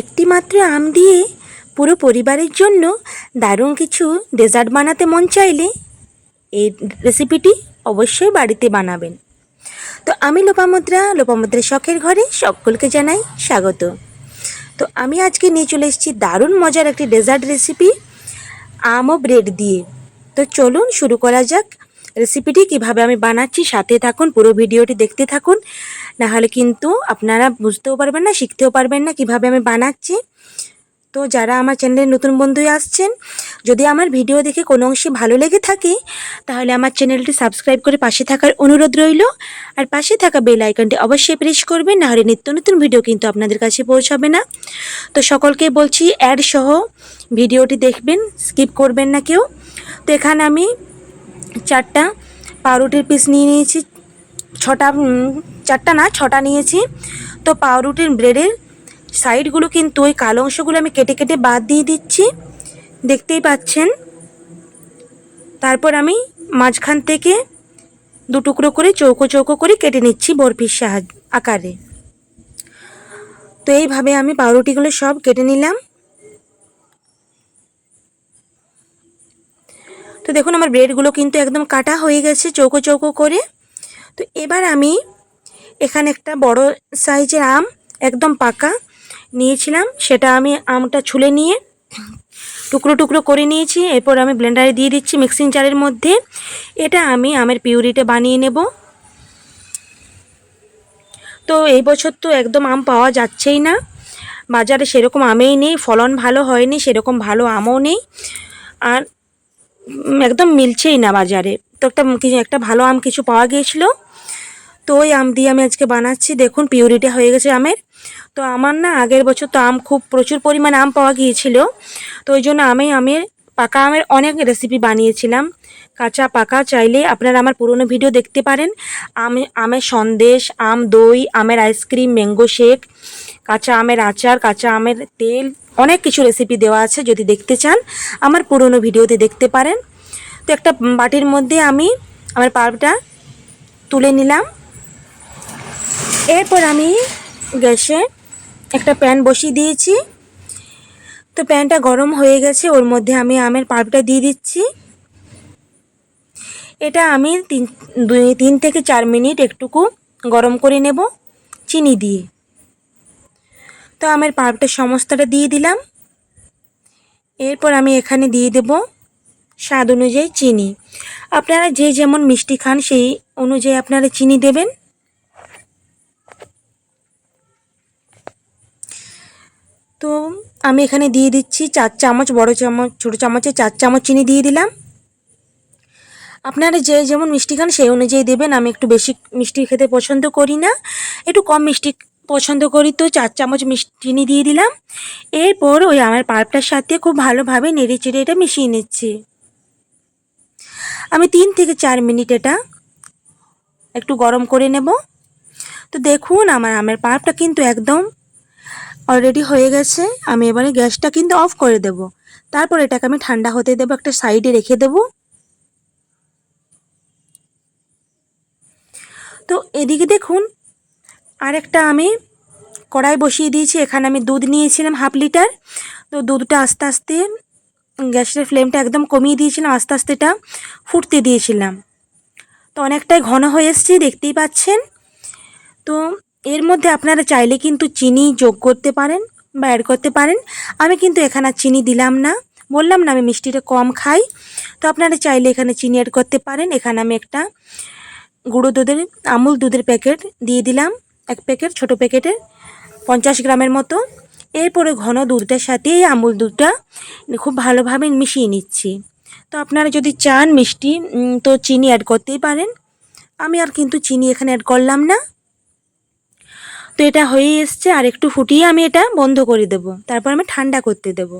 একটি মাত্র আম দিয়ে পুরো পরিবারের জন্য দারুণ কিছু ডেজার্ট বানাতে মন চাইলে এই রেসিপিটি অবশ্যই বাড়িতে বানাবেন। তো আমি লোপামুদ্রা লোপামুদ্রা শখের ঘরে সকলকে জানাই স্বাগত। তো আমি আজকে নিয়ে চলে এসেছি দারুণ মজার একটি ডেজার্ট রেসিপি আম ও ব্রেড দিয়ে। তো চলুন শুরু করা যাক। রেসিপিটি কীভাবে আমি বানাচ্ছি, সাথে থাকুন, পুরো ভিডিওটি দেখতে থাকুন। না হলে কিন্তু আপনারা বুঝতেও পারবেন না, শিখতেও পারবেন না কীভাবে আমি বানাচ্ছি। তো যারা আমার চ্যানেলে নতুন বন্ধুই আসছেন, যদি আমার ভিডিও দেখে কোনো অংশে ভালো লেগে থাকে, তাহলে আমার চ্যানেলটি সাবস্ক্রাইব করে পাশে থাকার অনুরোধ রইল। আর পাশে থাকা বেল আইকনটি অবশ্যই প্রেস করবেন, নাহলে নিত্য নতুন ভিডিও কিন্তু আপনাদের কাছে পৌঁছাবে না। তো সকলকে বলছি, অ্যাড সহ ভিডিওটি দেখবেন, স্কিপ করবেন না কেউ। তো এখানে আমি চারটা পাউরুটির পিস নিয়ে নিয়েছি, ছটা চারটা না, ছটা নিয়েছি। তো পাউরুটির ব্রেডের সাইডগুলো কিন্তু ওই কালো অংশগুলো আমি কেটে কেটে বাদ দিয়ে দিচ্ছি। দেখতেই পাচ্ছেন? তারপর আমি মাঝখান থেকে দু টুকরো করে চৌকো চৌকো করে কেটে নিচ্ছি বরফির সাহায্য আকারে। তো এইভাবে আমি পাউরুটিগুলো সব কেটে নিলাম। তো দেখুন আমার ব্রেডগুলো কিন্তু একদম কাটা হয়ে গেছে চৌকো চৌকো করে। তো এবার আমি এখানে একটা বড় সাইজের আম একদম পাকা নিয়েছিলাম। সেটা আমি আমটা ছুলে নিয়ে টুকরো টুকরো করে নিয়েছি। এরপর আমি ব্লেন্ডারে দিয়ে দিচ্ছি মিক্সিং জারের মধ্যে। এটা আমি আমের পিউরিটা বানিয়ে নেব। তো এই বছর তো একদম আম পাওয়া যাচ্ছেই না। বাজারে সেরকম আমেই নেই, ফলন ভালো হয়নি, সেরকম ভালো আমও নেই। আর একদম মিলছেই না বাজারে। তো একটা একটা ভালো আম কিছু পাওয়া গিয়েছিল। তো ওই আম দিয়ে আমি আজকে বানাচ্ছি। দেখুন, পিউরিটা হয়ে গেছে আমের। তো আমার না আগের বছর তো আম খুব প্রচুর পরিমাণে আম পাওয়া গিয়েছিল। তো ওই জন্য আমি আমের, পাকা আমের অনেক রেসিপি বানিয়েছিলাম। কাঁচা পাকা চাইলে আপনারা আমার পুরনো ভিডিও দেখতে পারেন। আম, আমের সন্দেশ, আম দই, আমের আইসক্রিম ম্যাঙ্গো শেক কাঁচা আমের আচার, কাঁচা আমের তেল, অনেক কিছু রেসিপি দেওয়া আছে যদি দেখতে চান, আমার পুরনো ভিডিওতে দেখতে পারেন। তো একটা বাটির মধ্যে আমি আমার পার্পটা তুলে নিলাম। এরপর আমি গ্যাসে একটা প্যান বসিয়ে দিয়েছি। তো প্যানটা গরম হয়ে গেছে, ওর মধ্যে আমি আমের পাল্পটা দিয়ে দিচ্ছি। এটা আমি তিন, দুই, তিন থেকে চার মিনিট একটুকু গরম করে নেব চিনি দিয়ে। তো আমের পাল্পটা সমস্তটা দিয়ে দিলাম। এরপর আমি এখানে দিয়ে দেব স্বাদ অনুযায়ী চিনি। আপনারা যে যেমন মিষ্টি খান, সেই অনুযায়ী আপনারা চিনি দেবেন। তো আমি এখানে দিয়ে দিচ্ছি চার চামচ, বড় চামচ, ছোটো চামচে চার চামচ চিনি দিয়ে দিলাম। আপনারা যে যেমন মিষ্টি খান সেই অনুযায়ী দেবেন। আমি একটু বেশি মিষ্টি খেতে পছন্দ করি না। একটু কম মিষ্টি পছন্দ করি তো চার চামচ চিনি দিয়ে দিলাম। এরপর ওই আমার পার্পটার সাথে খুব ভালোভাবে নেড়ে চেড়ে এটা মিশিয়ে নিচ্ছি। আমি তিন থেকে চার মিনিট এটা একটু গরম করে নেব। তো দেখুন, আমার আমের পার্পটা কিন্তু একদম অলরেডি হয়ে গেছে, আমি এবারে গ্যাসটা কিন্তু অফ করে দেব। তারপর এটাকে আমি ঠান্ডা হতে দেবো, একটা সাইডে রেখে দেব। তো এদিকে দেখুন, আরেকটা আমি কড়াই বসিয়ে দিয়েছি, এখানে আমি দুধ নিয়েছিলাম হাফ লিটার। তো দুধটা আস্তে আস্তে গ্যাসের ফ্লেমটা একদম কমিয়ে দিয়েছিলাম, আস্তে আস্তে এটা ফুটতে দিয়েছিলাম। তো অনেকটাই ঘন হয়ে এসছে, দেখতেই পাচ্ছেন। তো এর মধ্যে আপনারা চাইলে কিন্তু চিনি যোগ করতে পারেন বা অ্যাড করতে পারেন। আমি কিন্তু এখানে চিনি দিলাম না। বললাম না আমি মিষ্টিটা কম খাই। তো আপনারা চাইলে এখানে চিনি অ্যাড করতে পারেন। এখানে আমি একটা গুঁড়ো দুধের, আমুল দুধের প্যাকেট দিয়ে দিলাম। এক প্যাকেট, ছোট প্যাকেটের পঞ্চাশ গ্রামের মতো। এরপরে ঘন দুধটার সাথে এই আমুল দুধটা খুব ভালোভাবে মিশিয়ে নিচ্ছি। তো আপনারা যদি চান মিষ্টি তো চিনি অ্যাড করতেই পারেন। আমি আর কিন্তু চিনি এখানে অ্যাড করলাম না। তো এটা হয়ে এসছে, আর একটু ফুটিয়ে আমি এটা বন্ধ করে দেব। তারপর আমি ঠান্ডা করতে দেব।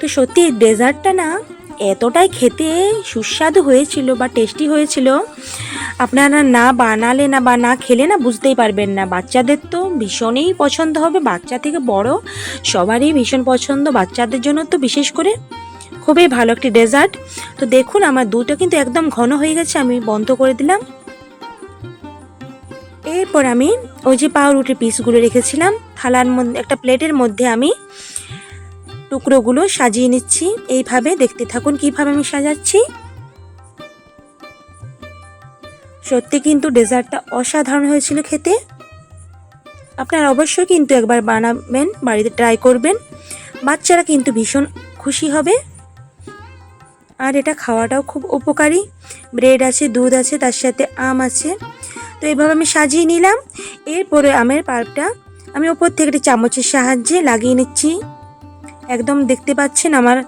তো সত্যি ডেজার্টটা না এতটাই খেতে সুস্বাদু হয়েছিল বা টেস্টি হয়েছিল, আপনারা না বানালে না বা না খেলে না বুঝতেই পারবেন না। বাচ্চাদের তো ভীষণই পছন্দ হবে, বাচ্চা থেকে বড় সবারই ভীষণ পছন্দ, বাচ্চাদের জন্য তো বিশেষ করে খুবই ভালো একটি ডেজার্ট তো দেখুন, আমার দুধটা কিন্তু একদম ঘন হয়ে গেছে, আমি বন্ধ করে দিলাম। এরপর আমি ওই যে পাউরুটির পিসগুলো রেখেছিলাম, থালার মধ্যে, একটা প্লেটের মধ্যে আমি টুকরোগুলো সাজিয়ে নিচ্ছি। এইভাবে দেখতে থাকুন কীভাবে আমি সাজাচ্ছি। সত্যি কিন্তু ডেজার্টটা অসাধারণ হয়েছিল খেতে। আপনারা অবশ্যই কিন্তু একবার বানাবেন, বাড়িতে ট্রাই করবেন। বাচ্চারা কিন্তু ভীষণ খুশি হবে। আর এটা খাওয়াটাও খুব উপকারী। ব্রেড আছে, দুধ আছে, তার সাথে আম আছে। তো এইভাবে আমি সাজিয়ে নিলাম। এরপরে আমের পাল্পটা আমি ওপর থেকে একটি চামচের সাহায্যে লাগিয়ে নিচ্ছি। একদম দেখতে পাচ্ছেন আমার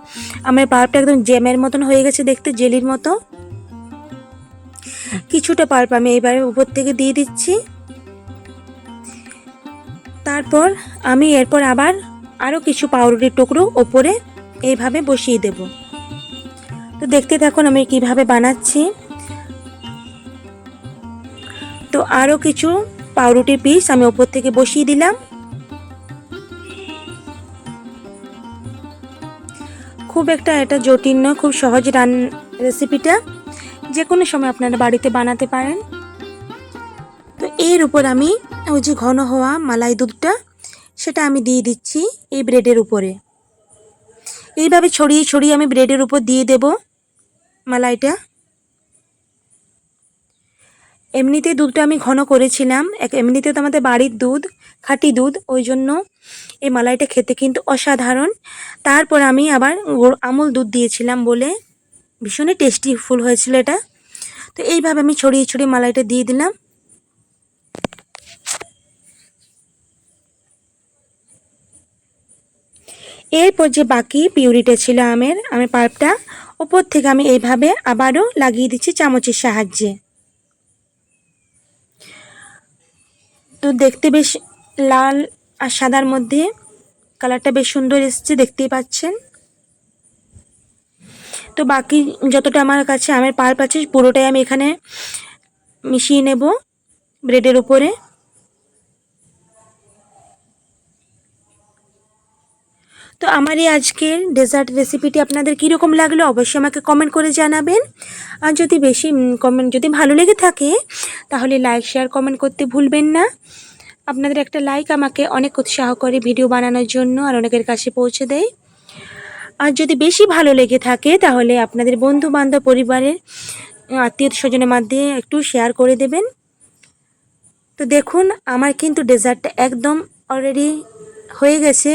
আমার পাল্পটা একদম জ্যামের মতন হয়ে গেছে দেখতে, জেলির মতো। কিছুটা পাল্প আমি এবারে উপর থেকে দিয়ে দিচ্ছি। তারপর আমি এরপর আবার আরও কিছু পাউরুটির টুকরো ওপরে এইভাবে বসিয়ে দেব। তো দেখতে থাকুন আমি কীভাবে বানাচ্ছি। তো আরও কিছু পাউরুটির পিস আমি ওপর থেকে বসিয়ে দিলাম। খুব একটা এটা জটিল নয়, খুব সহজ রান রেসিপিটা যে কোনো সময় আপনারা বাড়িতে বানাতে পারেন। তো এর উপর আমি ওই যে ঘন হওয়া মালাই দুধটা, সেটা আমি দিয়ে দিচ্ছি এই ব্রেডের উপরে। এইভাবে ছড়িয়ে ছড়িয়ে আমি ব্রেডের উপর দিয়ে দেব মালাইটা। এমনিতে দুধটা আমি ঘন করেছিলাম, এক এমনিতে তো আমাদের বাড়ির দুধ খাঁটি দুধ, ওই জন্য এই মালাইটা খেতে কিন্তু অসাধারণ। তারপর আমি আবার আমুল দুধ দিয়েছিলাম বলে ভীষণই টেস্টি ফুল হয়েছিল এটা। তো এইভাবে আমি ছড়িয়ে ছড়িয়ে মালাইটা দিয়ে দিলাম। এরপর যে বাকি পিউরিটা ছিল আমের আমের পাল্পটা ওপর থেকে আমি এইভাবে আবারও লাগিয়ে দিচ্ছি চামচের সাহায্যে। তো দেখতে বেশ লাল আর সাদার মধ্যে কালারটা বেশ সুন্দর এসছে, দেখতেই পাচ্ছেন। তো বাকি যতটা আমার কাছে আমের পাল্প আছে, পুরোটাই আমি এখানে মিশিয়ে নেব ব্রেডের উপরে। তো আমার এই আজকের ডেজার্ট রেসিপিটি আপনাদের কীরকম লাগল অবশ্যই আমাকে কমেন্ট করে জানাবেন। আর যদি বেশি কমেন্ট যদি ভালো লেগে থাকে, তাহলে লাইক, শেয়ার, কমেন্ট করতে ভুলবেন না। আপনাদের একটা লাইক আমাকে অনেক উৎসাহ করে ভিডিও বানানোর জন্য আর অনেকের কাছে পৌঁছে দেয়। আর যদি বেশি ভালো লেগে থাকে, তাহলে আপনাদের বন্ধু বান্ধব পরিবারের আত্মীয় স্বজনের মধ্যে একটু শেয়ার করে দেবেন। তো দেখুন, আমার কিন্তু ডেজার্টটা একদম অলরেডি হয়ে গেছে।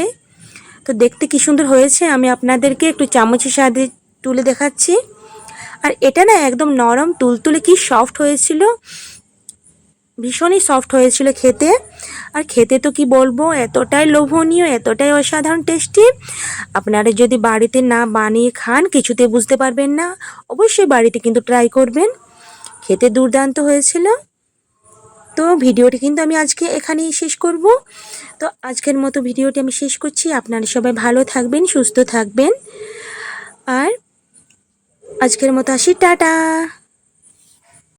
তো দেখতে কি সুন্দর হয়েছে, আমি আপনাদেরকে একটু চামচের সাহায্যে তুলে দেখাচ্ছি। আর এটা না একদম নরম, তুলতুলে কি সফট হয়েছিল ভীষণই সফট হয়েছিল খেতে। আর খেতে তো কি বলব, এতটাই লোভনীয়, এতটাই অসাধারণ টেস্টি আপনারা যদি বাড়িতে না বানিয়ে খান, কিছুতে বুঝতে পারবেন না। অবশ্যই বাড়িতে কিন্তু ট্রাই করবেন। খেতে দুর্দান্ত হয়েছিল। তো ভিডিওটি কিন্তু আমি আজকে এখানেই শেষ করব। তো আজকের মতো ভিডিওটি আমি শেষ করছি। আপনারা সবাই ভালো থাকবেন, সুস্থ থাকবেন। আর আজকের মতো আসি, টাটা!